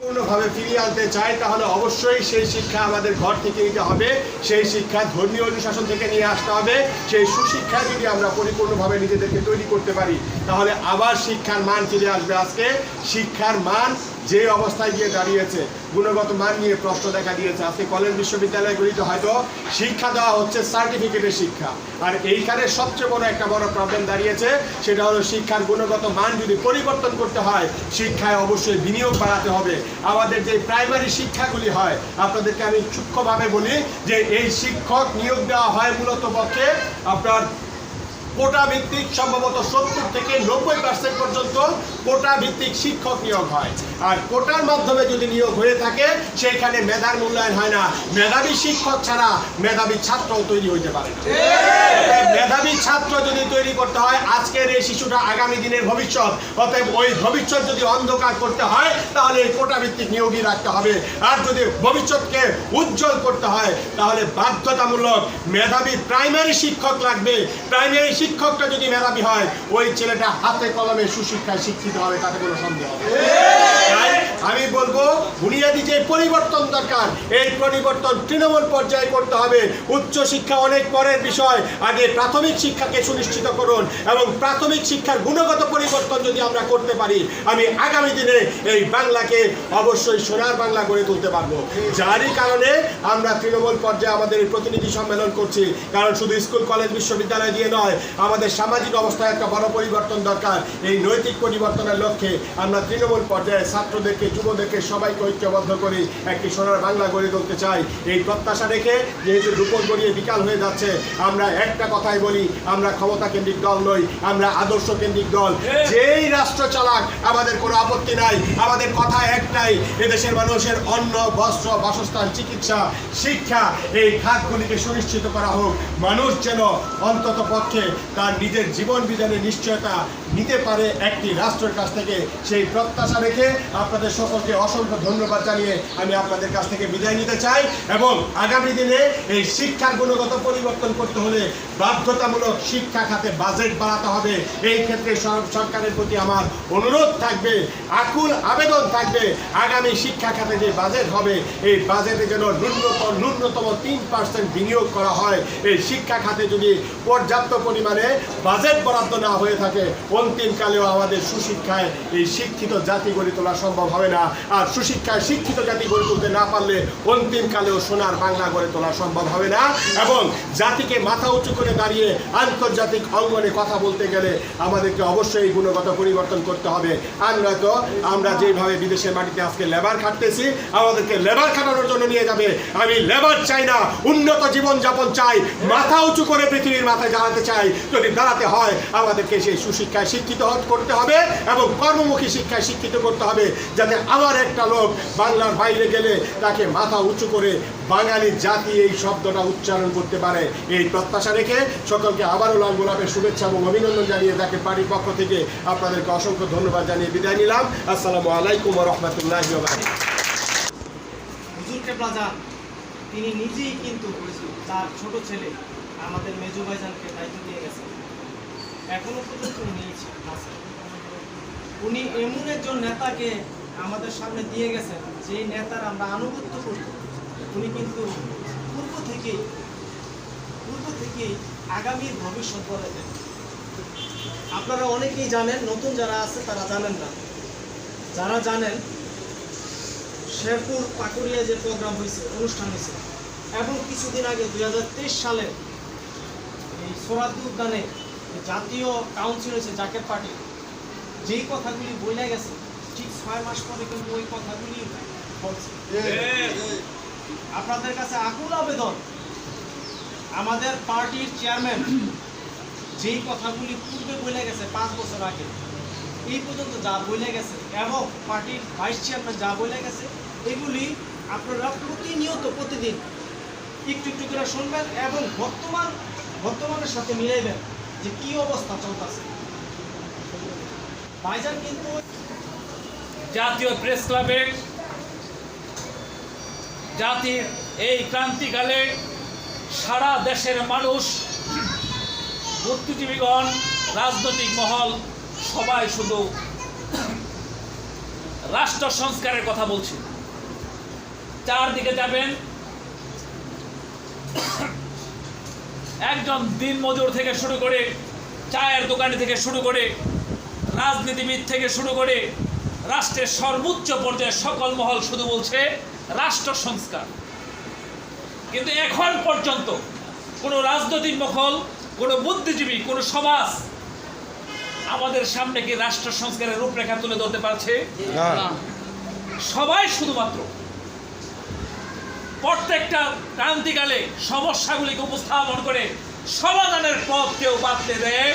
পূর্ণভাবে ফিরিয়ে আনতে চাই, তাহলে অবশ্যই সেই শিক্ষা আমাদের ঘর থেকে নিতে হবে। সেই শিক্ষা ধর্মীয় অনুশাসন থেকে নিয়ে আসতে হবে। সেই সুশিক্ষা যদি আমরা পরিপূর্ণভাবে নিজেদেরকে তৈরি করতে পারি, তাহলে আবার শিক্ষার মান ফিরে আসবে আজকে। শিক্ষার মান যে অবস্থায় গিয়ে দাঁড়িয়েছে, গুণগত মান নিয়ে প্রশ্ন দেখা দিয়েছে। আজকে কলেজ বিশ্ববিদ্যালয়গুলিতে হয়তো শিক্ষা দেওয়া হচ্ছে সার্টিফিকেটের শিক্ষা। আর এইখানে সবচেয়ে বড় একটা বড় প্রবলেম দাঁড়িয়েছে, সেটা হলো শিক্ষার গুণগত মান যদি পরিবর্তন করতে হয়, শিক্ষায় অবশ্যই বিনিয়োগ বাড়াতে হবে। আমাদের যে প্রাইমারি শিক্ষাগুলি হয়, আপনাদেরকে আমি সূক্ষ্মভাবে বলি যে এই শিক্ষক নিয়োগ দেওয়া হয় মূলত পক্ষে আপনার কোটা ভিত্তিক সম্ভবত সত্তর থেকে নব্বই পার্সেন্ট পর্যন্ত কোটা ভিত্তিক শিক্ষক নিয়োগ হয়। আর কোটার মাধ্যমে যদি নিয়োগ হয়ে থাকে, সেইখানে মেধার মূল্যায়ন হয় না। মেধাবী শিক্ষক ছাড়া মেধাবী ছাত্রও তৈরি হইতে পারে মেধাবী ছাত্র যদি তৈরি করতে হয়, আজকের এই শিশুটা আগামী দিনের ভবিষ্যৎ। অতএব ওই ভবিষ্যৎ যদি অন্ধকার করতে হয়, তাহলে এই কোটা ভিত্তিক নিয়োগই রাখতে হবে। আর যদি ভবিষ্যৎকে উজ্জ্বল করতে হয়, তাহলে বাধ্যতামূলক মেধাবী প্রাইমারি শিক্ষক লাগবে। প্রাইমারি শিক্ষকটা যদি মেধাবী হয়, ওই ছেলেটা হাতে কলমে সুশিক্ষায় শিক্ষিত হবে, তাতে কোনো সন্দেহ হবে আমি বলব, বুনিয়াদি যে পরিবর্তন দরকার, এই পরিবর্তন তৃণমূল পর্যায়ে করতে হবে। উচ্চ শিক্ষা অনেক পরের বিষয়। আগে প্রাথমিক শিক্ষাকে সুনিশ্চিত করুন এবং প্রাথমিক শিক্ষার গুণগত পরিবর্তন যদি আমরা করতে পারি, আমি আগামী দিনে এই বাংলাকে অবশ্যই সোনার বাংলা গড়ে তুলতে পারব। যারই কারণে আমরা তৃণমূল পর্যায়ে আমাদের প্রতিনিধি সম্মেলন করছি, কারণ শুধু স্কুল, কলেজ, বিশ্ববিদ্যালয় দিয়ে নয়, আমাদের সামাজিক অবস্থায় একটা বড় পরিবর্তন দরকার। এই নৈতিক পরিবর্তনের লক্ষ্যে আমরা তৃণমূল পর্যায়ে ছাত্রদেরকে যুবদেরকে সবাইকে ঐক্যবদ্ধ করি একটি সোনার বাংলা গড়ে তুলতে চাই। এই প্রত্যাশা রেখে যেহেতু দুপুর গড়িয়ে বিকাল হয়ে যাচ্ছে, আমরা একটা কথাই বলি, আমরা ক্ষমতা কেন্দ্রিক দল নই, আমরা আদর্শ কেন্দ্রিক দল। যেই রাষ্ট্র চালাক, আমাদের কোনো আপত্তি নাই, আমাদের কথা একটাই এদেশের মানুষের অন্ন, বস্ত্র, বাসস্থান, চিকিৎসা, শিক্ষা, এই খাতগুলিকে সুনিশ্চিত করা হোক। মানুষ যেন অন্তত পক্ষে তার নিজের জীবন বিধানের নিশ্চয়তা নিতে পারে একটি রাষ্ট্রের কাছ থেকে। সেই প্রত্যাশা রেখে আপনাদের সকলকে অসংখ্য ধন্যবাদ জানিয়ে আমি আপনাদের কাছ থেকে বিদায় নিতে চাই এবং আগামী দিনে এই শিক্ষার গুণগত পরিবর্তন করতে হলে বাধ্যতামূলক শিক্ষা খাতে বাজেট বাড়াতে হবে। এই ক্ষেত্রে সরকারের প্রতি আমার অনুরোধ থাকবে, আকুল আবেদন থাকবে, আগামী শিক্ষা খাতে যে বাজেট হবে, এই বাজেটে যেন ন্যূনতম ন্যূনতম তিন পার্সেন্ট বিনিয়োগ করা হয়। এই শিক্ষা খাতে যদি পর্যাপ্ত পরিমাণে বাজেট বরাদ্দ না হয়ে থাকে, অন্তিমকালেও আমাদের সুশিক্ষায় এই শিক্ষিত জাতি গড়ে তোলা সম্ভব হবে না। আর সুশিক্ষায় শিক্ষিত জাতি গড়ে তুলতে না পারলে অন্তিমকালেও সোনার বাংলা গড়ে তোলা সম্ভব হবে না। এবং জাতিকে মাথা উঁচু করে দাঁড়িয়ে আন্তর্জাতিক অঙ্গনে কথা বলতে গেলে আমাদেরকে অবশ্যই গুণগত পরিবর্তন করতে হবে। আমরা তো, আমরা যেভাবে বিদেশের মাটিতে আজকে লেবার খাটতেছি, আমাদেরকে লেবার খাটানোর জন্য নিয়ে যাবে। আমি লেবার চাই না, উন্নত জীবন যাপন চাই, মাথা উঁচু করে পৃথিবীর মাথায় দাঁড়াতে চাই। যদি দাঁড়াতে হয়, আমাদেরকে সেই সুশিক্ষায় শিক্ষিত করতে হবে এবং কর্মমুখী শিক্ষায় শিক্ষিত করতে হবে, যাতে আমার একটা লোক বাংলার বাইরে গেলে তাকে মাথা উঁচু করে বাঙালি জাতি এই শব্দটা উচ্চারণ করতে পারে। এই প্রত্যাশা রেখে সকলকে আবারও লাল গোলাপের শুভেচ্ছা এবং অভিনন্দন জানিয়ে তাকে পার্টির পক্ষ থেকে আপনাদেরকে অসংখ্য ধন্যবাদ জানিয়ে বিদায় নিলাম। আসসালামু আলাইকুম রহমতুল্লাহ তিনি নিজেই কিন্তু তার ছোট ছেলে আমাদের মেজু ভাইজানকে দায়িত্ব দিয়ে গেছেন এখনও পর্যন্ত উনি এমন একজন নেতাকে আমাদের সামনে দিয়ে গেছেন যে নেতার আমরা আনুগত্য করি উনি কিন্তু পূর্ব থেকেই পূর্ব থেকেই আগামীর ভবিষ্যৎ বলে দেন। আপনারা অনেকেই জানেন, নতুন যারা আছে তারা জানেন না। যারা জানেন, শেরপুর পাকুড়িয়া যে প্রোগ্রাম হয়েছে, অনুষ্ঠান হয়েছে, এবং কিছুদিন আগে দুই হাজার তেইশ সালে এই সোরাদি উদ্যানে জাতীয় কাউন্সিল হয়েছে, জাকের পার্টি, যেই কথাগুলি বলে গেছে ছয় মাস পরে কিন্তু ওই কথাগুলি বলছে। আপনাদের কাছে আকুল আবেদন। আমাদের পার্টির চেয়ারম্যান যেই কথাগুলি পূর্বে বলে গেছে পাঁচ বছর আগে এই পর্যন্ত যা বলে গেছে এবং পার্টির ভাইস চেয়ারম্যান যা বলে গেছে এগুলি আপনারা প্রতিনিয়ত প্রতিদিন একটু একটু করে শুনবেন এবং বর্তমান বর্তমানের সাথে মিলাইবেন যে কি অবস্থা চলতেছে। ভাইজান কিন্তু জাতীয় প্রেস ক্লাবে জাতির এই ক্রান্তিকালে সারা দেশের মানুষ, বুদ্ধিজীবীগণ, রাজনৈতিক মহল, সবাই শুধু রাষ্ট্র সংস্কারের কথা বলছে। চারদিকে যাবেন একজন দিন মজুর থেকে শুরু করে, চায়ের দোকানি থেকে শুরু করে, রাজনীতিবিদ থেকে শুরু করে রাষ্ট্রের সর্বোচ্চ পর্যায়ে সকল মহল শুধু বলছে রাষ্ট্র সংস্কার। কিন্তু এখন পর্যন্ত কোনো রাজনৈতিক মহল কোনো বুদ্ধিজীবী কোনো সমাজ আমাদের সামনে কি রাষ্ট্র সংস্কারের রূপরেখা তুলে ধরতে পারছে? সবাই শুধুমাত্র প্রত্যেকটা ক্রান্তিকালে সমস্যাগুলিকে উপস্থাপন করে সমাধানের পথ কেউ বাতলে দেয়